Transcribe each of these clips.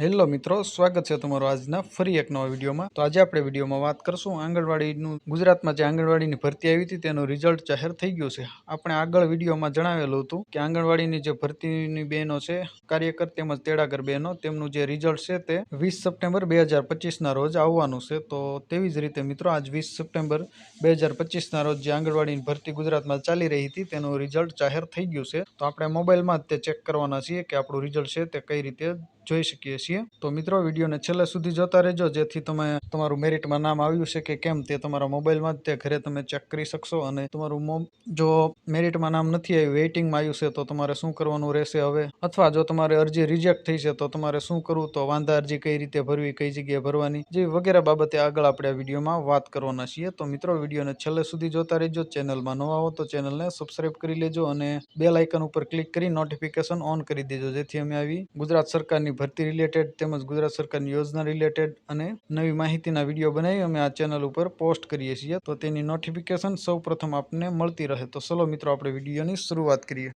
Hello મિત્રો, સ્વાગત છે તમારો આજના ફરી એક નવા વિડીયોમાં. તો આજે આપણે વિડીયોમાં વાત કરશું આંગણવાડીનું, ગુજરાતમાં જે આંગણવાડીની ભરતી આવી હતી તેનું રિઝલ્ટ જાહેર થઈ ગયું છે. આપણે આગળ વિડીયોમાં જણાવેલું હતું કે આંગણવાડીની જે ભરતીની બહેનો છે, કાર્યકર તેમજ તેડાગર બહેનો, તેમનું જે રિઝલ્ટ છે તે વીસ સપ્ટેમ્બર બે હજાર પચીસના રોજ આવવાનું છે. તો તેવી જ રીતે મિત્રો, આજ વીસ સપ્ટેમ્બર બે હજાર પચીસના રોજ જે આંગણવાડીની ભરતી ગુજરાતમાં ચાલી રહી હતી તેનું રિઝલ્ટ જાહેર થઈ ગયું છે. તો આપણે મોબાઈલમાં જ તે ચેક કરવાના છીએ કે આપણું રિઝલ્ટ છે તે કઈ રીતે જોઈ શકીએ છીએ. તો મિત્રો, વિડીયોને છેલ્લે સુધી જોતા રહેજો, જેથી તમે તમારું મેરિટમાં નામ આવ્યું છે કે કેમ તે તમારા મોબાઈલમાં જ તે ઘરે તમે ચેક કરી શકશો અને તમારું જો મેરિટમાં નામ નથી આવ્યું, વેઇટિંગમાં આવ્યું છે, તો તમારે શું કરવાનું રહેશે હવે? અથવા જો તમારે અરજી રિજેક્ટ થઈ છે, તો તમારે શું કરવું? તો વાંધા અરજી કઈ રીતે ભરવી, કઈ જગ્યાએ ભરવાની જેવી વગેરે બાબતે આગળ આપણે આ વિડીયોમાં વાત કરવાના છીએ. તો મિત્રો, વિડીયોને છેલ્લે સુધી જોતા રહેજો. ચેનલમાં નવા હો તો ચેનલને સબસ્ક્રાઈબ કરી લેજો અને બેલ આઇકન ઉપર ક્લિક કરી નોટિફિકેશન ઓન કરી દેજો, જેથી અમે આવી ગુજરાત સરકારની ભરતી રિલેટેડ તેમજ ગુજરાત સરકારની યોજના રિલેટેડ અને નવી માહિતીના વીડિયો બનાવી અમે આ ચેનલ ઉપર પોસ્ટ કરીએ છીએ. તો તેની નોટિફિકેશન સૌ આપને મળતી રહે. તો ચલો મિત્રો, આપણે વિડીયોની શરૂઆત કરીએ.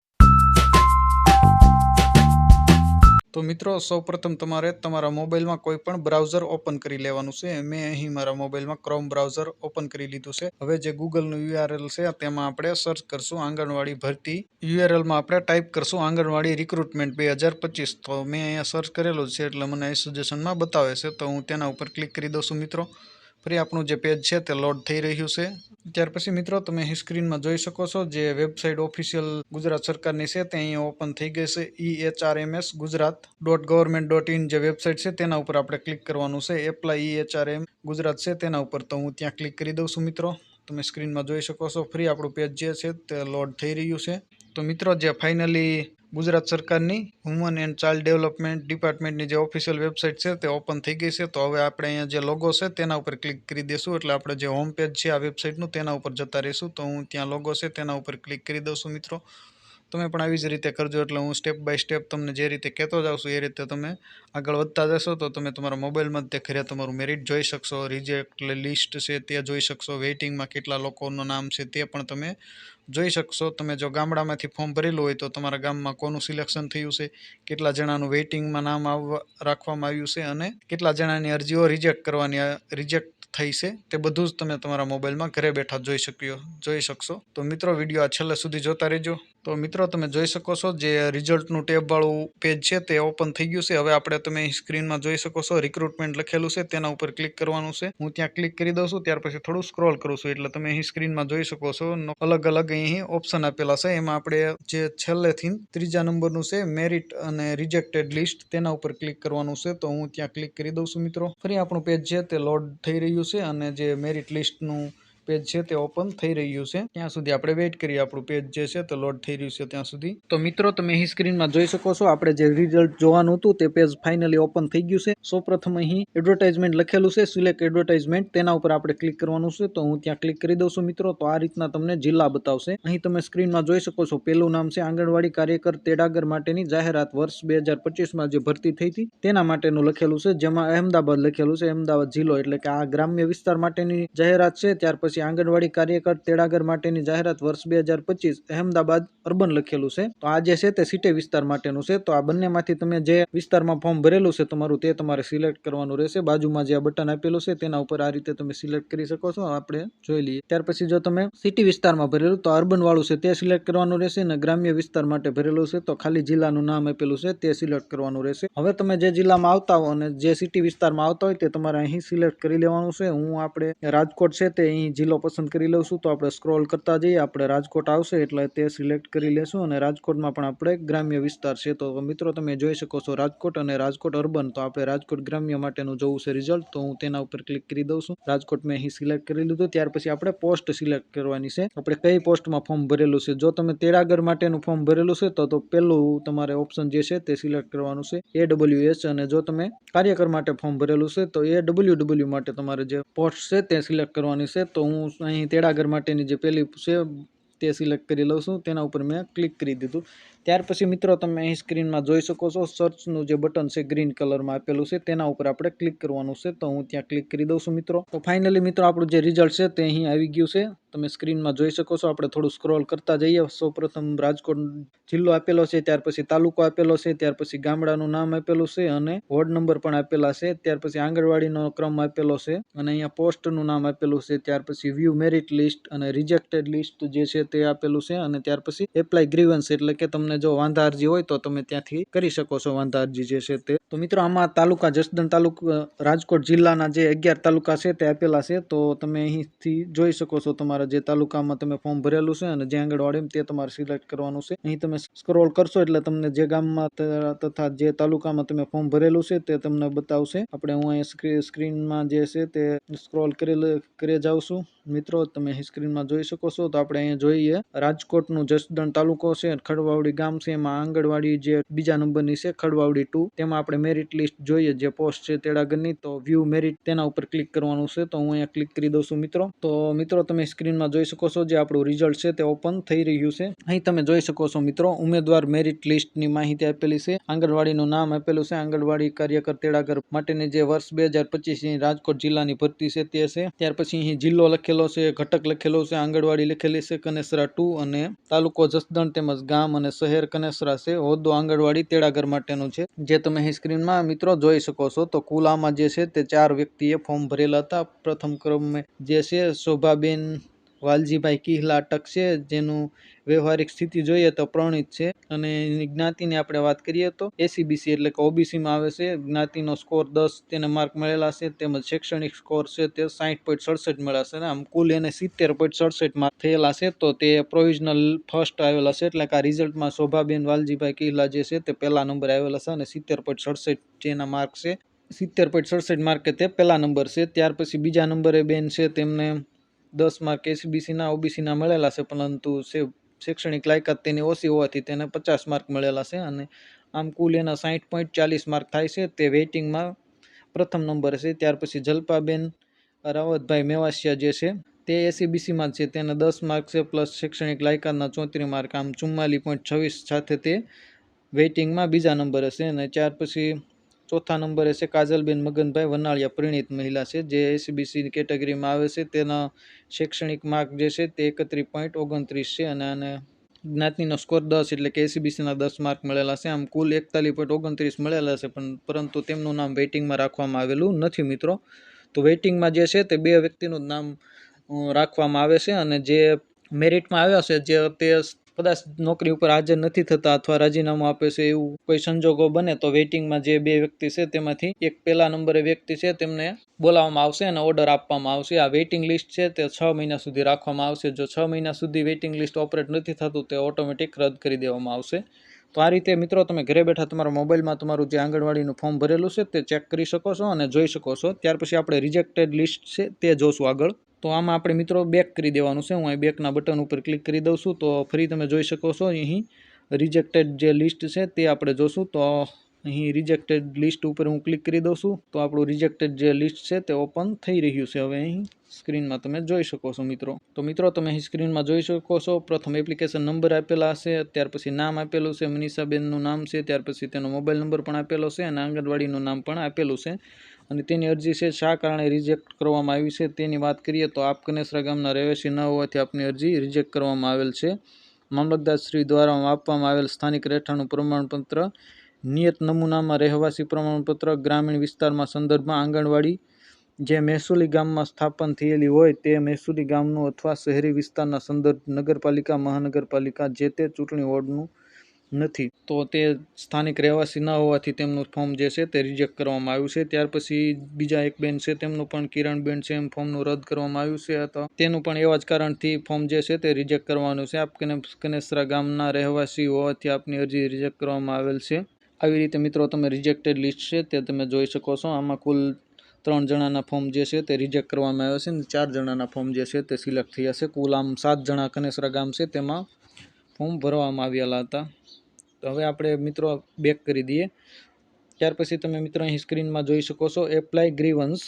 તો મિત્રો, સૌપ્રથમ તમારે તમારા મોબાઈલમાં કોઈ પણ બ્રાઉઝર ઓપન કરી લેવાનું છે. મેં અહીં મારા મોબાઈલમાં ક્રોમ બ્રાઉઝર ઓપન કરી લીધું છે. હવે જે ગૂગલનું યુઆરએલ છે, તેમાં આપણે સર્ચ કરશું આંગણવાડી ભરતી. યુઆરએલમાં આપણે ટાઈપ કરશું આંગણવાડી રિક્રુટમેન્ટ બે હજાર પચીસ. તો મેં અહીંયા સર્ચ કરેલું છે, એટલે મને એ સજેશનમાં બતાવે છે. તો હું તેના ઉપર ક્લિક કરી દઉં છું મિત્રો. ફરી આપણું જે પેજ છે તે લોડ થઈ રહ્યું છે. ત્યાર પછી મિત્રો, તમે અહીં સ્ક્રીનમાં જોઈ શકો છો જે વેબસાઇટ ઓફિશિયલ ગુજરાત સરકારની છે તે અહીંયા ઓપન થઈ ગઈ છે. E H R M S Gujarat dot government dot in જે વેબસાઇટ છે તેના ઉપર આપણે ક્લિક કરવાનું છે. Apply E H R M Gujarat છે તેના ઉપર તો હું ત્યાં ક્લિક કરી દઉં છું મિત્રો. તમે સ્ક્રીનમાં જોઈ શકો છો. ફ્રી આપણું પેજ જે છે તે લોડ થઈ રહ્યું છે. તો મિત્રો, જે ફાઇનલી ગુજરાત સરકારની વુમન એન્ડ ચાઇલ્ડ ડેવલપમેન્ટ ડિપાર્ટમેન્ટની જે ઓફિશિયલ વેબસાઇટ છે તે ઓપન થઈ ગઈ છે. તો હવે આપણે અહીંયા જે લોગો છે તેના ઉપર ક્લિક કરી દઈશું. એટલે આપણે જે હોમ પેજ છે આ વેબસાઇટનું તેના ઉપર જતા રહીશું. તો હું ત્યાં લોગો છે તેના ઉપર ક્લિક કરી દઉં છું મિત્રો. તમે પણ આવી જ રીતે કરજો એટલે હું સ્ટેપ બાય સ્ટેપ તમને જે રીતે કહેતો જાઉં છું એ રીતે તમે આગળ વધતા જશો તો તમે તમારા મોબાઈલમાં જ તે ખરે તમારું મેરિટ જોઈ શકશો રિજેક્ટ લિસ્ટ છે તે જોઈ શકશો વેઇટિંગમાં કેટલા લોકોનું નામ છે તે પણ તમે જોઈ શકશો. તમે જો ગામડામાંથી ફોર્મ ભરેલું હોય તો તમારા ગામમાં કોનું સિલેક્શન થયું છે, કેટલા જણાનું વેઇટિંગમાં નામ આવવા રાખવામાં આવ્યું છે અને કેટલા જણાની અરજીઓ રિજેક્ટ કરવાની રિજેક્ટ થઈ છે. તે બધું જ તમે તમારા મોબાઈલમાં ઘરે બેઠા જોઈ શક્યો, જોઈ શકશો. તો મિત્રો, વીડિયો આ છેલ્લે સુધી જોતા રહેજો. તો મિત્રો, તમે જોઈ શકો છો જે રિઝલ્ટનું ટેબવાળું પેજ છે તે ઓપન થઈ ગયું છે. હવે આપણે તમે સ્ક્રીનમાં જોઈ શકો છો રિક્રુટમેન્ટ લખેલું છે. તેના ઉપર ક્લિક કરવાનું છે. હું ત્યાં ક્લિક કરી દઉં છું. ત્યાર પછી થોડું સ્ક્રોલ કરું છું. એટલે તમે અહીં સ્ક્રીનમાં જોઈ શકો છો. અલગ અલગ અહીં ઓપ્શન આપેલા છે. એમાં આપણે જે છેલ્લેથી ત્રીજા નંબરનું છે મેરિટ અને રિજેક્ટેડ લિસ્ટ તેના ઉપર ક્લિક કરવાનું છે. તો હું ત્યાં ક્લિક કરી દઉં છું મિત્રો. ફરી આપણું પેજ છે તે લોડ થઈ રહ્યું છે અને જે મેરિટ લિસ્ટનું પેજ છે તે ઓપન થઈ રહ્યું છે. ત્યાં સુધી આપણે વેઇટ કરીએ. આપણું પેજ જે છે તે લોડ થઈ રહ્યું છે ત્યાં સુધી. તો મિત્રો, તમે અહીં સ્ક્રીનમાં જોઈ શકો છો, આપણે જે રિઝલ્ટ જોવાનું હતું તે પેજ ફાઇનલી ઓપન થઈ ગયું છે. સૌપ્રથમ અહીં એડવર્ટાઇઝમેન્ટ લખેલું છે. સિલેક્ટ એડવર્ટાઇઝમેન્ટ તેના ઉપર આપણે ક્લિક કરવાનું છે. તો હું ત્યાં ક્લિક કરી દઉં છું મિત્રો. તો આ રીતના તમને જિલ્લા બતાવશે. અહીં તમે સ્ક્રીનમાં જોઈ શકો છો પેલું નામ છે આંગણવાડી કાર્યકર તેડાગર માટેની જાહેરાત વર્ષ બે હજાર પચીસમાં જે ભરતી થઈ હતી, તેના માટેનું લખેલું છે. જેમાં અહેમદાબાદ લખેલું છે. અહેમદાબાદ જિલ્લો એટલે કે આ ગ્રામ્ય વિસ્તાર માટેની જાહેરાત છે. ત્યાર પછી પછી આંગણવાડી કાર્યકર તેડાગર માટેની જાહેરાત વર્ષ બે અહેમદાબાદ અર્બન લખેલું છે. તો આ જે છે તે સિટી વિસ્તાર માટેનું છે. તો આ બંનેમાંથી તમે જે વિસ્તારમાં ફોર્મ ભરેલું છે તમારું તે તમારે સિલેક્ટ કરવાનું રહેશે. બાજુમાં જે આ બટન આપેલું છે તેના ઉપર આ રીતે તમે સિલેક્ટ કરી શકો છો. આપણે જોઈ લઈએ. ત્યાર પછી જો તમે સિટી વિસ્તારમાં ભરેલું તો અર્બન વાળું છે તે સિલેક્ટ કરવાનું રહેશે અને ગ્રામ્ય વિસ્તાર માટે ભરેલું છે તો ખાલી જિલ્લાનું નામ આપેલું છે તે સિલેક્ટ કરવાનું રહેશે. હવે તમે જે જિલ્લામાં આવતા હો અને જે સિટી વિસ્તારમાં આવતા હોય તે તમારે અહીં સિલેક્ટ કરી લેવાનું છે. હું આપણે રાજકોટ છે તે અહીં પસંદ કરી લઉં તો આપણે સ્ક્રોલ કરતા જઈએ. આપણે રાજકોટ આવશે એટલે તે સિલેક્ટ કરી લેશું અને રાજકોટમાં પણ આપણે ગ્રામ્ય વિસ્તાર છે. તો મિત્રો, તમે જોઈ શકો છો રાજકોટ અને રાજકોટ અર્બન. તો આપણે રાજકોટ ગ્રામ્ય માટેનું જોવું છે રિઝલ્ટ તો હું તેના ઉપર ક્લિક કરી દઉં છું. રાજકોટ મેં અહીં સિલેક્ટ કરી લીધું. ત્યાર પછી આપણે પોસ્ટ સિલેક્ટ કરવાની છે. આપણે કઈ પોસ્ટમાં ફોર્મ ભરેલું છે? જો તમે તેડાગર માટેનું ફોર્મ ભરેલું છે, તો પહેલું તમારે ઓપ્શન જે છે તે સિલેક્ટ કરવાનું છે. એ ડબલ્યુ એચ અને જો તમે કાર્યકર માટે ફોર્મ ભરેલું છે, તો એ ડબલ્યુ માટે તમારે જે પોસ્ટ છે તે સિલેક્ટ કરવાની છે. તો હું અહીં તેડાગર માટેની જે પેલી છે તે સિલેક્ટ કરી લઉં છું. તેના ઉપર મેં ક્લિક કરી દીધું. ત્યાર પછી મિત્રો તમે અહીં સ્ક્રીનમાં જોઈ શકો છો સર્ચનું જે બટન છે ગ્રીન કલરમાં આપેલું છે, તેના ઉપર આપણે ક્લિક કરવાનું છે, તો હું ત્યાં ક્લિક કરી દઉં છું મિત્રો. તો ફાઇનલી મિત્રો આપણું જે રિઝલ્ટ છે તે અહીં આવી ગયું છે. તમે સ્ક્રીનમાં જોઈ શકો છો, આપણે થોડું સ્ક્રોલ કરતા જઈએ. સૌપ્રથમ રાજકોટ જિલ્લો આપેલો છે, ત્યાર પછી તાલુકો આપેલો છે, ત્યાર પછી ગામડાનું નામ આપેલું છે અને વોર્ડ નંબર પણ આપેલા છે. ત્યાર પછી આંગણવાડીનો ક્રમ આપેલો છે અને અહીંયા પોસ્ટનું નામ આપેલું છે. ત્યાર પછી વ્યૂ મેરિટ લિસ્ટ અને રિજેક્ટેડ લિસ્ટ જે છે તે આપેલું છે અને ત્યાર પછી એપ્લાય ગ્રીવન્સ એટલે કે તમને જો વાંધા અરજી હોય તો તમે ત્યાંથી કરી શકો છો વાંધા અરજી જે છે તે. તો મિત્રો, આમાં તાલુકા, જસદણ તાલુકા રાજકોટ જિલ્લાના જે અગિયાર તાલુકા છે તે આપેલા છે. તો તમે અહીંથી જોઈ શકો છો તમારા જે તાલુકામાં તમે ફોર્મ ભરેલું છે અને જે આંગણવાડી તે તમારે સિલેક્ટ કરવાનું છે. અહીં તમે સ્ક્રોલ કરશો એટલે તમને જે ગામમાં તથા જે તાલુકામાં તમે ફોર્મ ભરેલું છે તે તમને બતાવશે. આપણે હું અહીં સ્ક્રીનમાં જે છે તે સ્ક્રોલ કરી કરી જાઉં છું. મિત્રો, તમે સ્ક્રીનમાં જોઈ શકો છો. તો આપણે અહીંયા જોઈએ. રાજકોટનું જસદણ તાલુકો છે, ખડવાવડી ગામ. છે એમાં આંગણવાડી જે બીજા નંબરની છે, ખડવાવડી ટુ. તેમાં આપણે મેરિટ લિસ્ટ જોઈએ, જે પોસ્ટ છે તેડાગરની તો વ્યૂ મેરિટ તેના ઉપર ક્લિક કરવાનું છે. તો હું અહીંયા ક્લિક કરી દઉં છું, મિત્રો. તો મિત્રો, તમે સ્ક્રીનમાં જોઈ શકો છો જે આપણું રિઝલ્ટ છે તે ઓપન થઈ રહ્યું છે. અહીં તમે જોઈ શકો છો, મિત્રો, ઉમેદવાર મેરિટ લિસ્ટની માહિતી આપેલી છે. આંગણવાડીનું નામ આપેલું છે. આંગણવાડી કાર્યકર તેડાગર માટેની જે વર્ષ બે હજાર પચીસની રાજકોટ જિલ્લાની ભરતી છે તે છે. ત્યાર પછી અહીં જિલ્લો લખેલો છે, ઘટક લખેલો છે, આંગણવાડી લખેલી છે, કનેસરા ટુ અને તાલુકો જસદણ તેમજ ગામ અને શહેર કનેસરા છે. હોદ્દો આંગણવાડી તેડાગર માટેનું છે. જે તમે અહીં સ્ક્રીનમાં મિત્રો જોઈ શકો છો, તો કુલ આમાં જે છે તે ચાર વ્યક્તિએ ફોર્મ ભરેલા હતા. પ્રથમ ક્રમે જે છે શોભાબેન વાલજીભાઈ કિહલા છે, જેનું વ્યવહારિક સ્થિતિ જોઈએ તો પ્રણિત છે. અને એની જ્ઞાતિની આપણે વાત કરીએ તો એસીબીસી એટલે કે ઓબીસીમાં આવે છે. જ્ઞાતિનો સ્કોર દસ, તેને માર્ક મળેલા છે. તેમજ શૈક્ષણિક સ્કોર છે તે સાહીઠ પોઈન્ટ સડસઠ મળ્યા છે. આમ કુલ એને સિત્તેર પોઈન્ટ સડસઠ માર્ક થયેલા છે. તો તે પ્રોવિઝનલ ફર્સ્ટ આવેલા છે. એટલે કે આ રિઝલ્ટમાં શોભાબેન વાલજીભાઈ કિહલા જે છે તે પહેલા નંબર આવેલા છે અને સિત્તેર પોઈન્ટ સડસઠ જેના માર્ક છે. સિત્તેર પોઈન્ટ સડસઠ માર્કે તે પહેલા નંબર છે. ત્યાર પછી બીજા નંબરે બેન છે. તેમને દસ માર્ક એસીબીસીના ઓબીસીના મળેલા છે, પરંતુ શૈક્ષણિક લાયકાત તેની ઓછી હોવાથી તેને પચાસ માર્ક મળેલા છે અને આમ કુલ એના સાહીઠ પોઈન્ટ ચાલીસ માર્ક થાય છે. તે વેઇટિંગમાં પ્રથમ નંબર છે. ત્યાર પછી જલપાબેન રાવતભાઈ મેવાસિયા જે છે તે એસીબીસીમાં છે. તેને દસ માર્ક છે પ્લસ શૈક્ષણિક લાયકાતના ચોત્રીસ માર્ક. આમ ચુમ્માલીસ પોઈન્ટ છવ્વીસ સાથે તે વેઇટિંગમાં બીજા નંબર હશે અને ત્યાર પછી ચોથા નંબરે છે કાજલબેન મગનભાઈ વનાળિયા પરિણીત મહિલા છે. જે એસીબીસીની કેટેગરીમાં આવે છે. તેના શૈક્ષણિક માર્ક જે છે તે એકત્રીસ પોઈન્ટ ઓગણત્રીસ છે અને આને જ્ઞાતિનો સ્કોર દસ એટલે કે એસીબીસીના દસ માર્ક મળેલા છે. આમ કુલ એકતાલીસ પોઈન્ટ ઓગણત્રીસ મળેલા છે પણ પરંતુ તેમનું નામ વેઇટિંગમાં રાખવામાં આવેલું નથી મિત્રો. તો વેઇટિંગમાં જે છે તે બે વ્યક્તિનું નામ રાખવામાં આવે છે અને જે મેરિટમાં આવ્યા છે જે તે કદાચ નોકરી ઉપર હાજર નથી થતા અથવા રાજીનામું આપે છે એવું કોઈ સંજોગો બને તો વેઇટિંગમાં જે બે વ્યક્તિ છે તેમાંથી એક પહેલા નંબરે વ્યક્તિ છે તેમને બોલાવવામાં આવશે અને ઓર્ડર આપવામાં આવશે. આ વેઇટિંગ લિસ્ટ છે તે છ મહિના સુધી રાખવામાં આવશે. જો છ મહિના સુધી વેઇટિંગ લિસ્ટ ઓપરેટ નથી થતું, તે ઓટોમેટિક રદ કરી દેવામાં આવશે. તો આ રીતે મિત્રો તમે ઘરે બેઠા તમારા મોબાઈલમાં તમારું જે આંગણવાડીનું ફોર્મ ભરેલું છે તે ચેક કરી શકો છો અને જોઈ શકો છો. ત્યાર પછી આપણે રિજેક્ટેડ લિસ્ટ છે તે જોશું આગળ. તો આમાં આપણે મિત્રો બેક કરી દેવાનું છે. હું અહીં બેકના બટન ઉપર ક્લિક કરી દઉં છું. તો ફરી તમે જોઈ શકો છો અહીં રિજેક્ટેડ જે લિસ્ટ છે તે આપણે જોશું. તો અહીં રિજેક્ટેડ લિસ્ટ ઉપર હું ક્લિક કરી દઉં છું, તો આપણું રિજેક્ટેડ જે લિસ્ટ છે તે ઓપન થઈ રહ્યું છે. હવે અહીં સ્ક્રીનમાં તમે જોઈ શકો છો મિત્રો. તો મિત્રો, તમે અહીં સ્ક્રીનમાં જોઈ શકો છો, પ્રથમ એપ્લિકેશન નંબર આપેલા છે ત્યાર પછી નામ આપેલું છે, મનીષાબેનનું નામ છે, ત્યાર પછી તેનો મોબાઈલ નંબર પણ આપેલો છે અને આંગણવાડીનું નામ પણ આપેલું છે. અને તેની અરજી છે, શા કારણે રિજેક્ટ કરવામાં આવી છે તેની વાત કરીએ તો આપ કનેસરા ગામના રહેવાસી ન હોવાથી આપની અરજી રિજેક્ટ કરવામાં આવેલ છે. મામલતદારશ્રી દ્વારા આપવામાં આવેલ સ્થાનિક રહેઠાણનું પ્રમાણપત્ર નિયત નમૂનામાં રહેવાસી પ્રમાણપત્ર, ગ્રામીણ વિસ્તારમાં સંદર્ભમાં આંગણવાડી, જે મહેસુલી ગામમાં સ્થાપન થયેલી હોય તે મહેસુલી ગામનું અથવા શહેરી વિસ્તારના સંદર્ભ નગરપાલિકા, મહાનગરપાલિકા જે તે ચૂંટણી વોર્ડનું નથી. તો તે સ્થાનિક રહેવાસી ન હોવાથી તેમનું ફોર્મ જે છે તે રિજેક્ટ કરવામાં આવ્યું છે. ત્યાર પછી બીજા એક બેન છે, તેમનું પણ કિરણબેન છે, એમ ફોર્મનું રદ કરવામાં આવ્યું છે. તો તેનું પણ એવા જ કારણથી ફોર્મ જે છે તે રિજેક્ટ કરવાનું છે. આપ કને, કનેસરા ગામના રહેવાસી હોવાથી આપની અરજી રિજેક્ટ કરવામાં આવેલ છે. આવી રીતે મિત્રો તમે રિજેક્ટેડ લિસ્ટ છે તે તમે જોઈ શકો છો. આમાં કુલ ત્રણ જણાના ફોર્મ જે છે તે રિજેક્ટ કરવામાં આવ્યા છે અને ચાર જણાના ફોર્મ જે છે તે સિલેક્ટ થયા છે. કુલ આમ સાત જણા કનેસરા ગામ છે તેમાં ફોર્મ ભરવામાં આવેલા હતા. તો હવે આપણે મિત્રો બેક કરી દઈએ. ત્યાર પછી તમે મિત્રો અહીં સ્ક્રીનમાં જોઈ શકો છો એપ્લાય ગ્રીવન્સ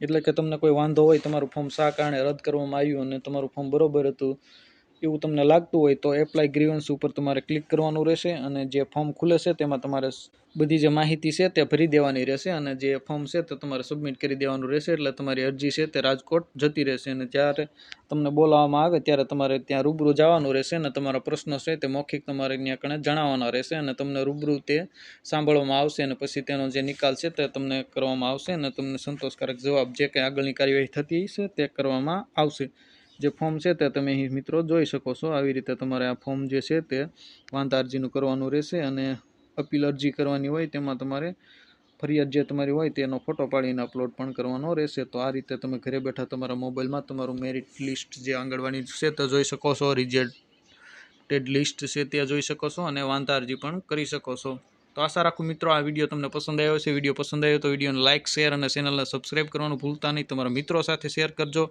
એટલે કે તમને કોઈ વાંધો હોય તમારું ફોર્મ શા કારણે રદ કરવામાં આવ્યું અને તમારું ફોર્મ બરોબર હતું એવું તમને લાગતું હોય તો એપ્લાય ગ્રીવન્સ ઉપર તમારે ક્લિક કરવાનું રહેશે અને જે ફોર્મ ખુલે છે તેમાં તમારે બધી જે માહિતી છે તે ભરી દેવાની રહેશે અને જે ફોર્મ છે તે તમારે સબમિટ કરી દેવાનું રહેશે એટલે તમારી અરજી છે તે રાજકોટ જતી રહેશે અને જ્યારે તમને બોલાવવામાં આવે ત્યારે તમારે ત્યાં રૂબરૂ જવાનું રહેશે અને તમારા પ્રશ્નો છે તે મૌખિક તમારે ત્યાં કણે જણાવવાના રહેશે અને તમને રૂબરૂ તે સાંભળવામાં આવશે અને પછી તેનો જે નિકાલ છે તે તમને કરવામાં આવશે અને તમને સંતોષકારક જવાબ જે કંઈ આગળની કાર્યવાહી થતી છે તે કરવામાં આવશે. જે ફોર્મ છે તે તમે અહીં મિત્રો જોઈ શકો છો. આવી રીતે તમારે આ ફોર્મ જે છે તે વાંધા અરજીનું કરવાનું રહેશે અને અપીલ અરજી કરવાની હોય તેમાં તમારે ફરિયાદ જે તમારી હોય તેનો ફોટો પાડીને અપલોડ પણ કરવાનો રહેશે. તો આ રીતે તમે ઘરે બેઠા તમારા મોબાઈલમાં તમારું મેરિટ લિસ્ટ જે આંગણવાડી છે તે જોઈ શકો છો. રિજેક્ટેડ લિસ્ટ છે તે જોઈ શકો છો અને વાંધા અરજી પણ કરી શકો છો. તો આશા રાખું મિત્રો આ વીડિયો તમને પસંદ આવ્યો છે વીડિયો પસંદ આવ્યો તો વિડીયોને લાઇક શેર અને ચેનલને સબસ્ક્રાઇબ કરવાનું ભૂલતા નહીં. તમારા મિત્રો સાથે શેર કરજો.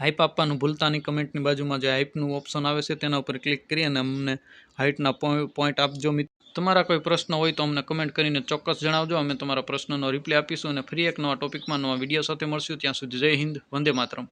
હાઇપ આપવાનું ભૂલતા નહીં કમેન્ટની બાજુમાં જે હાઇપનું ઓપ્શન આવે છે તેના ઉપર ક્લિક કરી અને અમને હાઇટના પોઈન્ટ આપજો મિત્ર તમારા કોઈ પ્રશ્ન હોય તો અમને કમેન્ટ કરીને ચોક્કસ જણાવજો. અમે તમારા પ્રશ્નનો રિપ્લાય આપીશું અને ફરી એક નવા ટોપિકમાં નવા વીડિયો સાથે મળશું. ત્યાં સુધી જય હિન્દ, વંદે માતરમ.